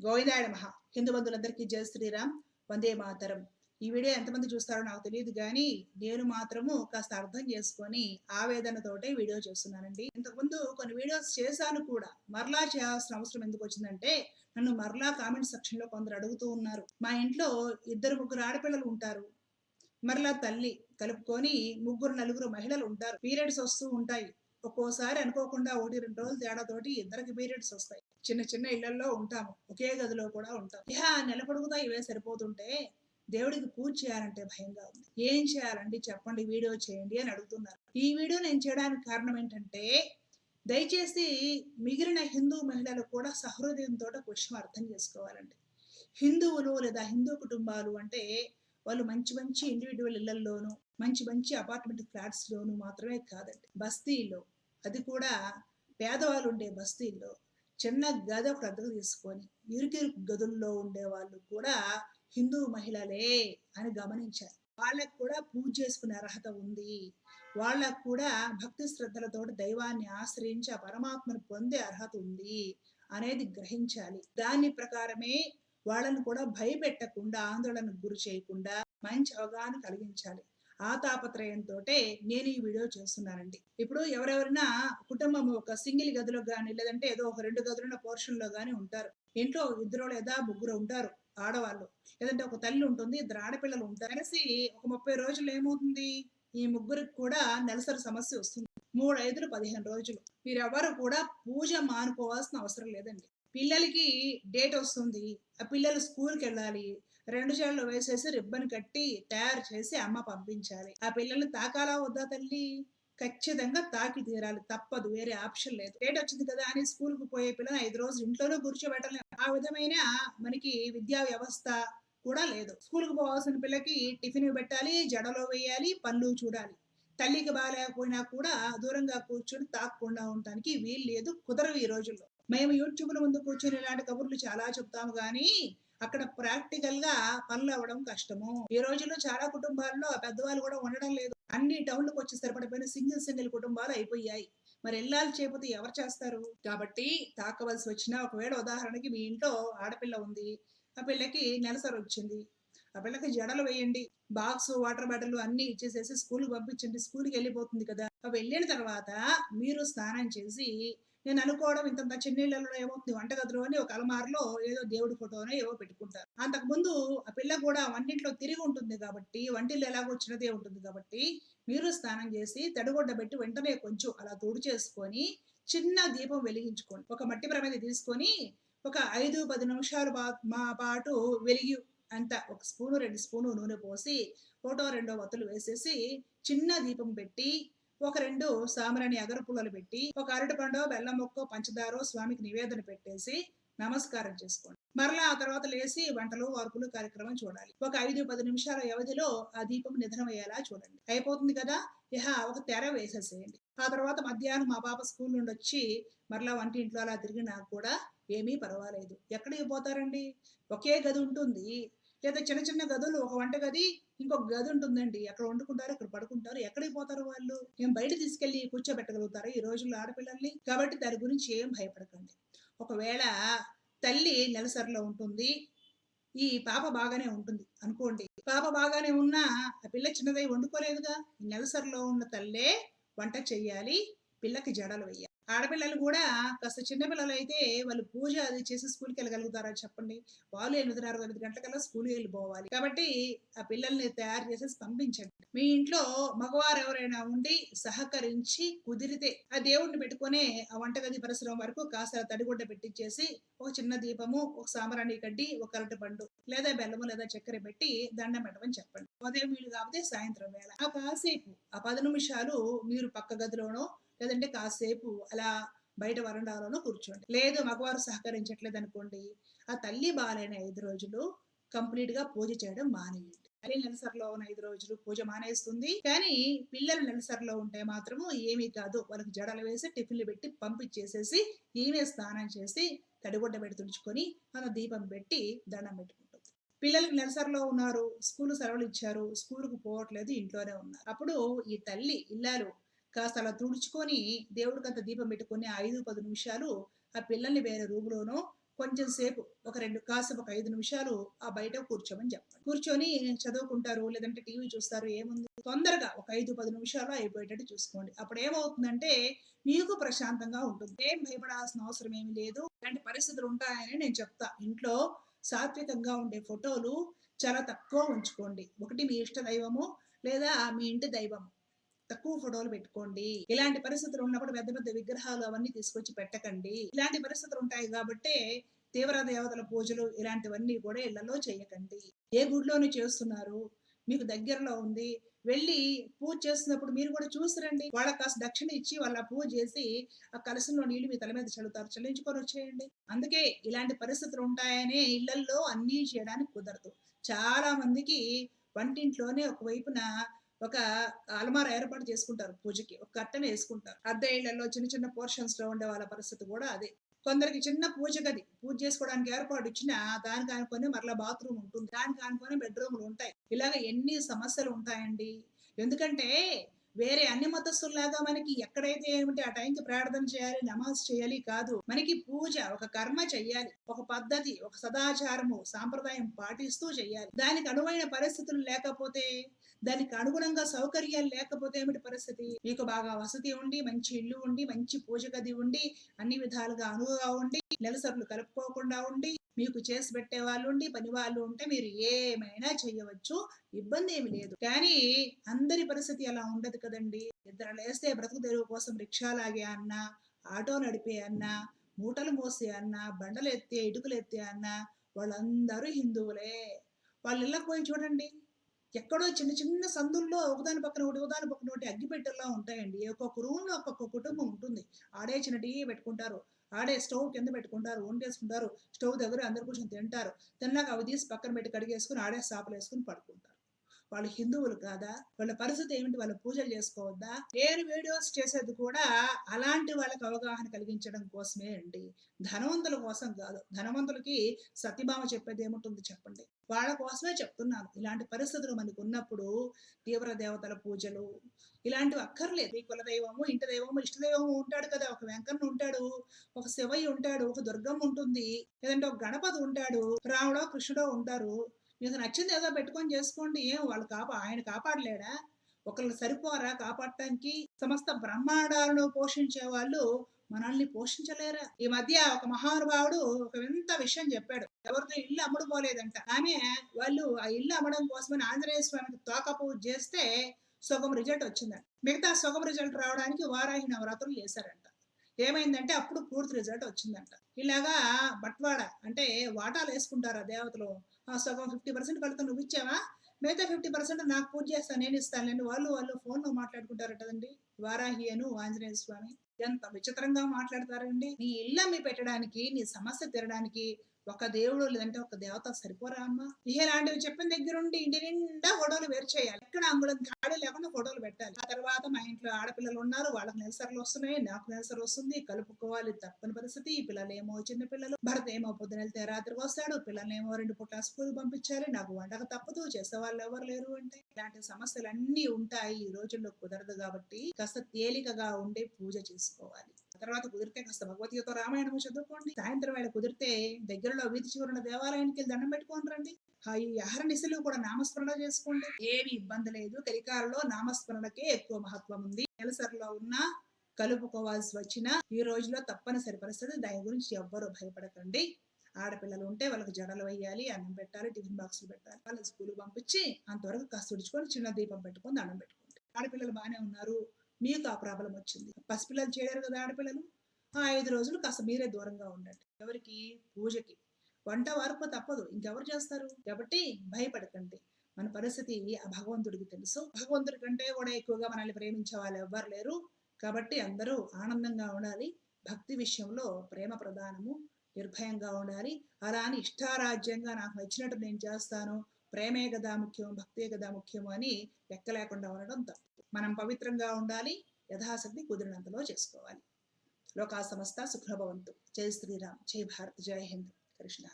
గోవిందాయ మహా హిందూ బంధువులందరికీ జయ శ్రీరామ్. వందే మాతరం. ఈ వీడియో ఎంతమంది చూస్తారో నాకు తెలియదు కానీ నేను మాత్రము కాస్త అర్థం చేసుకొని ఆవేదనతోటే వీడియో చేస్తున్నానండి. ఇంతకుముందు కొన్ని వీడియోస్ చేశాను కూడా. మరలా చేయాల్సిన అవసరం ఎందుకు వచ్చిందంటే నన్ను మరలా కామెంట్ సెక్షన్లో కొందరు అడుగుతూ ఉన్నారు. మా ఇంట్లో ఇద్దరు ముగ్గురు ఆడపిల్లలు ఉంటారు. మరలా తల్లి కలుపుకొని ముగ్గురు నలుగురు మహిళలు ఉంటారు. పీరియడ్స్ వస్తూ ఉంటాయి. ఒక్కోసారి అనుకోకుండా ఒకటి రెండు రోజులు తేడాతోటి ఇద్దరికి పీరియడ్స్ వస్తాయి. చిన్న చిన్న ఇళ్ళలో ఉంటాము. ఒకే గదిలో కూడా ఉంటాం. ఇహ నెల పొడుగుతా ఇవే సరిపోతుంటే దేవుడికి పూజ చేయాలంటే భయంగా ఉంది. ఏం చేయాలండి? చెప్పండి. వీడియో చేయండి అని అడుగుతున్నారు. ఈ వీడియో నేను చేయడానికి కారణం ఏంటంటే దయచేసి మిగిలిన హిందూ మహిళలు కూడా సహృదయంతో క్వశ్చన్ అర్థం చేసుకోవాలండి. హిందువులు లేదా హిందూ కుటుంబాలు అంటే వాళ్ళు మంచి మంచి ఇండివిజువల్ ఇళ్ళల్లోనూ మంచి మంచి అపార్ట్మెంట్ ఫ్లాట్స్ లోను మాత్రమే కాదండి. బస్తీల్లో అది కూడా పేదవాళ్ళు ఉండే బస్తీల్లో చిన్న గది ఒక అద్దెకు తీసుకొని ఇరుకిరుకు గదుల్లో ఉండే వాళ్ళు కూడా హిందూ మహిళలే అని గమనించారు. వాళ్ళకు కూడా పూజ చేసుకునే అర్హత ఉంది. వాళ్ళకు కూడా భక్తి శ్రద్ధలతో దైవాన్ని ఆశ్రయించి ఆ పరమాత్మను పొందే అర్హత ఉంది అనేది గ్రహించాలి. దాని ప్రకారమే వాళ్ళను కూడా భయపెట్టకుండా ఆందోళనకు గురి చేయకుండా మంచి అవగాహన కలిగించాలి. ఆ తాపత్రయంతో నేను ఈ వీడియో చేస్తున్నానండి. ఇప్పుడు ఎవరెవరైనా కుటుంబం ఒక సింగిల్ గదిలో కానీ లేదంటే ఏదో ఒక రెండు గదులున్న పోర్షన్లో కానీ ఉంటారు. ఇంట్లో ఇద్దరు లేదా ముగ్గురు ఉంటారు ఆడవాళ్ళు. లేదంటే ఒక తల్లి ఉంటుంది ఇద్దరు ఆడపిల్లలు ఉంటారు. కలిసి ఒక ముప్పై రోజులు ఏమవుతుంది? ఈ ముగ్గురికి కూడా నెలసరి సమస్య వస్తుంది. మూడు ఐదులు పదిహేను రోజులు. మీరెవరు కూడా పూజ మానుకోవాల్సిన అవసరం లేదండి. పిల్లలకి డేట్ వస్తుంది. ఆ పిల్లలు స్కూల్కి వెళ్ళాలి. రెండు చేళ్ళు వేసేసి రిబ్బన్ కట్టి తయారు చేసి అమ్మ పంపించాలి. ఆ పిల్లల్ని తాకాలా వద్దా తల్లి? ఖచ్చితంగా తాకి తీరాలి. తప్పదు. వేరే ఆప్షన్ లేదు. డేట్ వచ్చింది కదా అని స్కూల్కు పోయే పిల్లలు ఐదు రోజులు ఇంట్లోనే కూర్చోబెట్టలేము ఆ విధమైన మనకి విద్యా వ్యవస్థ కూడా లేదు. స్కూల్కు పోవాల్సిన పిల్లకి టిఫిన్ పెట్టాలి జడలో వేయాలి పళ్ళు చూడాలి. తల్లికి బాగాలేకపోయినా కూడా దూరంగా కూర్చొని తాకకుండా ఉండటానికి వీలు లేదు కుదరవు ఈ రోజుల్లో. మేము యూట్యూబ్ ముందు కూర్చొని ఇలాంటి కబుర్లు చాలా చెప్తాము కానీ అక్కడ ప్రాక్టికల్గా పనులు అవ్వడం కష్టము. ఈ రోజుల్లో చాలా కుటుంబాల్లో పెద్దవాళ్ళు కూడా ఉండడం లేదు. అన్ని టౌన్లకు వచ్చి స్థిరపడిపోయిన సింగిల్ సింగిల్ కుటుంబాలు అయిపోయాయి. మరి ఎల్లాలు చేయకపోతే ఎవరు చేస్తారు? కాబట్టి తాకవలసి వచ్చిన ఒకవేళ ఉదాహరణకి మీ ఇంట్లో ఆడపిల్ల ఉంది ఆ పిల్లకి నెలసరి వచ్చింది ఆ పిల్లకి జడలు వేయండి బాక్స్ వాటర్ బాటిల్ అన్ని ఇచ్చేసేసి స్కూల్కి పంపించండి స్కూల్కి వెళ్ళిపోతుంది కదా. వెళ్ళిన తర్వాత మీరు స్నానం చేసి నేను అనుకోవడం ఇంత చిన్నీళ్ళలో ఏమవుతుంది? వంటగదిలో అని ఒక అలమారులో ఏదో దేవుడి ఫోటోనో ఏవో పెట్టుకుంటారు. అంతకుముందు ఆ పిల్ల కూడా వంటింట్లో తిరిగి ఉంటుంది కాబట్టి వంటిల్లో ఎలాగో చిన్నదే ఉంటుంది కాబట్టి మీరు స్నానం చేసి తడిగొడ్డ పెట్టి వెంటనే కొంచెం అలా తోడు చేసుకొని చిన్న దీపం వెలిగించుకోండి. ఒక మట్టి ప్రమేద తీసుకొని ఒక ఐదు పది నిమిషాలు మా పాటు వెలిగి అంత ఒక స్పూను రెండు స్పూను నూనె పోసి ఫోటో రెండో వత్తులు వేసేసి చిన్న దీపం పెట్టి ఒక రెండు సామరాణి అగరపుల్లలు పెట్టి ఒక అరటి పండు బెల్లం మొక్కో పంచదారో స్వామికి నివేదన పెట్టేసి నమస్కారం చేసుకోండి. మరలా ఆ తర్వాత లేచి వంటలు వార్పులు కార్యక్రమం చూడాలి. ఒక ఐదు పది నిమిషాల వ్యవధిలో ఆ దీపం నిధనమయ్యేలా చూడండి. అయిపోతుంది కదా? ఇహ ఒక తెర వేసేసేయండి. ఆ తర్వాత మధ్యాహ్నం మా పాప స్కూల్ నుండి వచ్చి మరలా వంటింట్లో అలా తిరిగినా కూడా ఏమీ పర్వాలేదు. ఎక్కడికి పోతారండి? ఒకే గది ఉంటుంది. లేదా చిన్న చిన్న గదులు ఒక వంట గది ఇంకొక గది ఉంటుందండి. అక్కడ వండుకుంటారు ఇక్కడ పడుకుంటారు ఎక్కడికి పోతారు వాళ్ళు? ఏం బయట తీసుకెళ్ళి కూర్చోబెట్టగలుగుతారు ఈ రోజుల్లో ఆడపిల్లల్ని? కాబట్టి దాని గురించి ఏం భయపడకండి. ఒకవేళ తల్లి నెలసరిలో ఉంటుంది ఈ పాప బాగానే ఉంటుంది అనుకోండి. పాప బాగానే ఉన్నా ఆ పిల్ల చిన్నదై వండుకోలేదుగా. నెలసరిలో ఉన్న తల్లే వంట చెయ్యాలి పిల్లకి జడలు వెయ్యాలి ఆడపిల్లలు కూడా కాస్త చిన్నపిల్లలు అయితే వాళ్ళు పూజ అది చేసి స్కూల్కి వెళ్ళగలుగుతారా చెప్పండి? వాళ్ళు ఎనిమిదిన్నర తొమ్మిది గంటలకల్లా స్కూల్కి వెళ్ళిపోవాలి. కాబట్టి ఆ పిల్లల్ని తయారు చేసేసి పంపించండి మీ ఇంట్లో మగవారు ఎవరైనా ఉండి సహకరించి కుదిరితే ఆ దేవుడిని పెట్టుకునే ఆ వంటగది పరిసరం వరకు కాస్త తడిగుడ్డ పెట్టించేసి ఒక చిన్న దీపము ఒక సాంబ్రాణి కడ్డి ఒక అరటి పండు లేదా బెల్లము లేదా చక్కెర పెట్టి దండం పెట్టమని చెప్పండి. ఉదయం వీలు కాకపోతే సాయంత్రం వేళ. ఆ కాసేపు ఆ పది నిమిషాలు మీరు పక్క గదిలోనో లేదంటే కాసేపు అలా బయట వరండాలోనూ కూర్చోండి. లేదు మగవారు సహకరించట్లేదు అనుకోండి ఆ తల్లి బాలైన ఐదు రోజులు కంప్లీట్గా పూజ చేయడం మానేయండి. తల్లి నెలసరిలో ఉన్న ఐదు రోజులు పూజ మానేస్తుంది కానీ పిల్లలు నెలసరిలో ఉంటే మాత్రము ఏమీ కాదు. వాళ్ళకి జడలు వేసి టిఫిన్లు పెట్టి పంపించేసేసి ఈమె స్నానం చేసి తడిగుడ్డ పెట్టి తుడుచుకొని మన దీపం పెట్టి దండం పెట్టుకుంటుంది. పిల్లలకు నెలసరిలో ఉన్నారు స్కూల్ సెలవులు ఇచ్చారు స్కూల్కు పోవట్లేదు ఇంట్లోనే ఉన్నారు. అప్పుడు ఈ తల్లి ఇల్లాలు కాస్త అలా తుడుచుకొని దేవుడికి అంత దీపం పెట్టుకొని ఐదు పది నిమిషాలు ఆ పిల్లల్ని వేరే రూములోనో కొంచెం సేపు ఒక రెండు కాసేపు ఒక ఐదు నిమిషాలు ఆ బయట కూర్చోమని చెప్పండి కూర్చొని చదువుకుంటారు లేదంటే టీవీ చూస్తారు ఏముంది? తొందరగా ఒక ఐదు పది నిమిషాలు అయిపోయేటట్టు చూసుకోండి. అప్పుడు ఏమవుతుందంటే మీకు ప్రశాంతంగా ఉంటుంది. ఏం భయపడాల్సిన అవసరం ఏమి లేదు. ఇలాంటి పరిస్థితులు ఉంటాయని నేను చెప్తా. ఇంట్లో సాత్వికంగా ఉండే ఫోటోలు చాలా తక్కువ ఉంచుకోండి. ఒకటి మీ ఇష్ట దైవము లేదా మీ ఇంటి దైవము. తక్కువ ఫోటోలు పెట్టుకోండి. ఇలాంటి పరిస్థితులు ఉన్నప్పుడు పెద్ద పెద్ద విగ్రహాలు అవన్నీ తీసుకొచ్చి పెట్టకండి. ఇలాంటి పరిస్థితులు ఉంటాయి కాబట్టి తీవ్ర దేవతల పూజలు ఇలాంటివన్నీ కూడా ఇళ్ళలో చేయకండి. ఏ గుడిలోనూ చేస్తున్నారు? మీకు దగ్గరలో ఉంది. వెళ్ళి పూజ చేస్తున్నప్పుడు మీరు కూడా చూసిరండి వాళ్ళకి కాస్త దక్షిణ ఇచ్చి వాళ్ళ పూజ చేసి ఆ కలసంలో నీళ్ళు మీ తల మీద చల్లుతారు. చల్లించుకొని వచ్చేయండి. అందుకే ఇలాంటి పరిస్థితులు ఉంటాయనే ఇళ్ళల్లో అన్నీ చేయడానికి కుదరదు. చాలా మందికి వంటింట్లోనే ఒకవైపున ఒక అలమార ఏర్పాటు చేసుకుంటారు పూజకి ఒక కట్టను వేసుకుంటారు. అద్దె ఇళ్ళలో చిన్న చిన్న పోర్షన్స్లో ఉండే వాళ్ళ పరిస్థితి కూడా అదే. కొందరికి చిన్న పూజ గది పూజ చేసుకోవడానికి ఏర్పాటు ఇచ్చిన దానికి అనుకొని మరలా బాత్రూమ్ ఉంటుంది. దానికి అనుకొని బెడ్రూమ్లు ఉంటాయి. ఇలాగ ఎన్ని సమస్యలు ఉంటాయండి. ఎందుకంటే వేరే అన్ని మతస్థుల్లాగా మనకి ఎక్కడైతే ఏమిటి ఆ టైంకి ప్రార్థన చేయాలి నమాజ్ చేయాలి కాదు. మనకి పూజ ఒక కర్మ చెయ్యాలి ఒక పద్ధతి ఒక సదాచారము సాంప్రదాయం పాటిస్తూ చెయ్యాలి దానికి అనువైన పరిస్థితులు లేకపోతే దానికి అనుగుణంగా సౌకర్యాలు లేకపోతే ఏమిటి పరిస్థితి? మీకు బాగా వసతి ఉండి మంచి ఇల్లు ఉండి మంచి పూజ గది ఉండి అన్ని విధాలుగా అనువుగా ఉండి నెలసరులు కలుపుకోకుండా ఉండి మీకు చేసి పెట్టే వాళ్ళు ఉండి పని వాళ్ళు ఉంటే మీరు ఏమైనా చెయ్యవచ్చు ఇబ్బంది ఏమి లేదు. కానీ అందరి పరిస్థితి అలా ఉండదు కదండి. ఇద్దరు లేస్తే బ్రతుకు తెరువు కోసం రిక్షా లాగే అన్న ఆటో నడిపే అన్న మూటలు మోసే అన్న బండలు ఎత్తే ఇటుకలు ఎత్తే అన్న వాళ్ళందరూ హిందువులే. వాళ్ళు ఇళ్ళకి పోయి చూడండి. ఎక్కడో చిన్న చిన్న సందుల్లో ఒకదాని పక్కన ఒకటి ఒకదాని పక్కన ఒకటి అగ్గిపెట్టెల్లా ఉంటాయండి. ఒక్కొక్క రూమ్లో ఒక్కొక్క కుటుంబం ఉంటుంది. ఆడే చిన్న పెట్టుకుంటారు. ఆడే స్టవ్ కింద పెట్టుకుంటారు. వండేసుకుంటారు స్టవ్ దగ్గర అందరు కూర్చొని తింటారు. తిన్నాక అవి తీసి పక్కన పెట్టి కడిగేసుకుని ఆడే సాపలు వేసుకుని పడుకుంటారు. వాళ్ళు హిందువులు కాదా? వాళ్ళ పరిస్థితి ఏమిటి? వాళ్ళ పూజలు చేసుకోవద్దా? నేను వీడియోస్ చేసేది కూడా అలాంటి వాళ్ళకి అవగాహన కలిగించడం కోసమే అండి. ధనవంతుల కోసం కాదు. ధనవంతులకి సత్యభామ చెప్పేది ఏముంటుంది చెప్పండి? వాళ్ళ కోసమే చెప్తున్నాను. ఇలాంటి పరిస్థితులు మనకు ఉన్నప్పుడు తీవ్ర దేవతల పూజలు ఇలాంటివి అక్కర్లేదు. ఈ కులదైవము ఇంటి దైవము ఇష్టదైవము ఉంటాడు కదా. ఒక వెంకన్న ఉంటాడు ఒక శివయ్య ఉంటాడు ఒక దుర్గమ్మ ఉంటుంది లేదంటే ఒక గణపతి ఉంటాడు రాముడో కృష్ణుడో ఉంటారు. మీకు నచ్చింది ఏదో పెట్టుకొని చేసుకోండి. ఏం వాళ్ళు కాపా ఆయన కాపాడలేడా? ఒకళ్ళు సరిపోరా కాపాడటానికి? సమస్త బ్రహ్మాండాలను పోషించే వాళ్ళు మనల్ని పోషించలేరా? ఈ మధ్య ఒక మహానుభావుడు ఒక వింత విషయం చెప్పాడు. ఎవరితో ఇల్లు అమ్ముడు పోలేదంట ఆమె వాళ్ళు ఆ ఇల్లు అమ్మడం కోసమని ఆంజనేయ స్వామికి తోక పూజ చేస్తే సుగం రిజల్ట్ వచ్చిందంట. మిగతా సుగం రిజల్ట్ రావడానికి వారాహి నవరాత్రులు చేశారంట. ఏమైందంటే అప్పుడు పూర్తి రిజల్ట్ వచ్చిందంట. ఇలాగా బట్వాడ అంటే వాటాలు వేసుకుంటారు ఆ దేవతలు. సగం ఫిఫ్టీ పర్సెంట్ ఫలితం నువ్వు ఇచ్చావా? మిగతా ఫిఫ్టీ పర్సెంట్ నాకు పూజ చేస్తాను నేను ఇస్తాను వాళ్ళు వాళ్ళు ఫోన్లో మాట్లాడుకుంటారటండి వారాహి అను ఆంజనేయ స్వామి. ఎంత విచిత్రంగా మాట్లాడతారండి. నీ ఇల్లు అమ్మి పెట్టడానికి నీ సమస్య తీరడానికి ఒక దేవుడు లేదంటే ఒక దేవత సరిపోరా అమ్మ? ఇలాంటివి చెప్పిన దగ్గరుండి ఇంటి నిండా ఫోటోలు వేరు చేయాలి. ఎక్కడ అంగుళం ఖాళీ లేకుండా ఫోటోలు పెట్టాలి. ఆ తర్వాత మా ఇంట్లో ఆడపిల్లలు ఉన్నారు. వాళ్ళకి నెలసరులు వస్తున్నాయి. నాకు నెలసరు వస్తుంది. కలుపుకోవాలి. తప్పని పరిస్థితి. ఈ పిల్లలు ఏమో చిన్న పిల్లలు. భర్త ఏమో పొద్దున వెళ్తే రాత్రికి వస్తాడు. పిల్లల్ని రెండు పుట్ల స్కూల్ పంపించాలి. నాకు వంటకు తప్పదు. చేసే వాళ్ళు ఎవరు లేరు అంటే. ఇలాంటి సమస్యలు అన్ని ఉంటాయి. ఈ రోజుల్లో కుదరదు కాబట్టి కాస్త తేలికగా ఉండే పూజ చేసుకోవాలి. తర్వాత కుదిరితే కాస్త భగవద్గీత రామాయణము చదువుకోండి. సాయంత్రం వేళ కుదిరితే దగ్గర దగ్గరలో వీధి చివరిన దేవాలయానికి వెళ్ళి దండం పెట్టుకొని రండి. ఈ ఆహార నిశలు కూడా నామస్మరణ చేసుకోండి. ఏమి ఇబ్బంది లేదు. కలికాలలో నామస్మరణకే ఎక్కువ మహత్వం ఉంది. నెలసరిలో ఉన్న కలుపుకోవాల్సి వచ్చిన ఈ రోజులో తప్పనిసరి పరిస్థితి దాని గురించి ఎవ్వరూ భయపడకండి. ఆడపిల్లలు ఉంటే వాళ్ళకి జడలు వేయాలి అన్నం పెట్టాలి టిఫిన్ బాక్సులు పెట్టాలి. వాళ్ళ స్కూల్ పంపించి అంతవరకు కాస్త ఉడుచుకొని చిన్న దీపం పెట్టుకొని దండం పెట్టుకోండి. ఆడపిల్లలు బాగానే ఉన్నారు. మీకు ఆ ప్రాబ్లం వచ్చింది. పసిపిల్లలు చేయలేరు కదా ఆడపిల్లలు. ఆ ఐదు రోజులు కాస్త మీరే దూరంగా ఉండండి. ఎవరికి? పూజకి. వంట వార్పు తప్పదు. ఇంకెవరు చేస్తారు? కాబట్టి భయపడకండి. మన పరిస్థితి ఆ భగవంతుడికి తెలుసు. భగవంతుడి కంటే కూడా ఎక్కువగా మనల్ని ప్రేమించే వాళ్ళు ఎవ్వరు లేరు. కాబట్టి అందరూ ఆనందంగా ఉండాలి. భక్తి విషయంలో ప్రేమ ప్రధానము. నిర్భయంగా ఉండాలి. అలా అని ఇష్టారాజ్యంగా నాకు నచ్చినట్టు నేను చేస్తాను. ప్రేమే కదా ముఖ్యం భక్తే కదా ముఖ్యం అని లెక్క లేకుండా ఉండడం తప్పు. మనం పవిత్రంగా ఉండాలి. యథాశక్తి కుదిరినంతలో చేసుకోవాలి. లోకా సమస్త సుఖభవంతు. జై శ్రీరామ్. జై భారత్. జై హింద్. కృష్ణ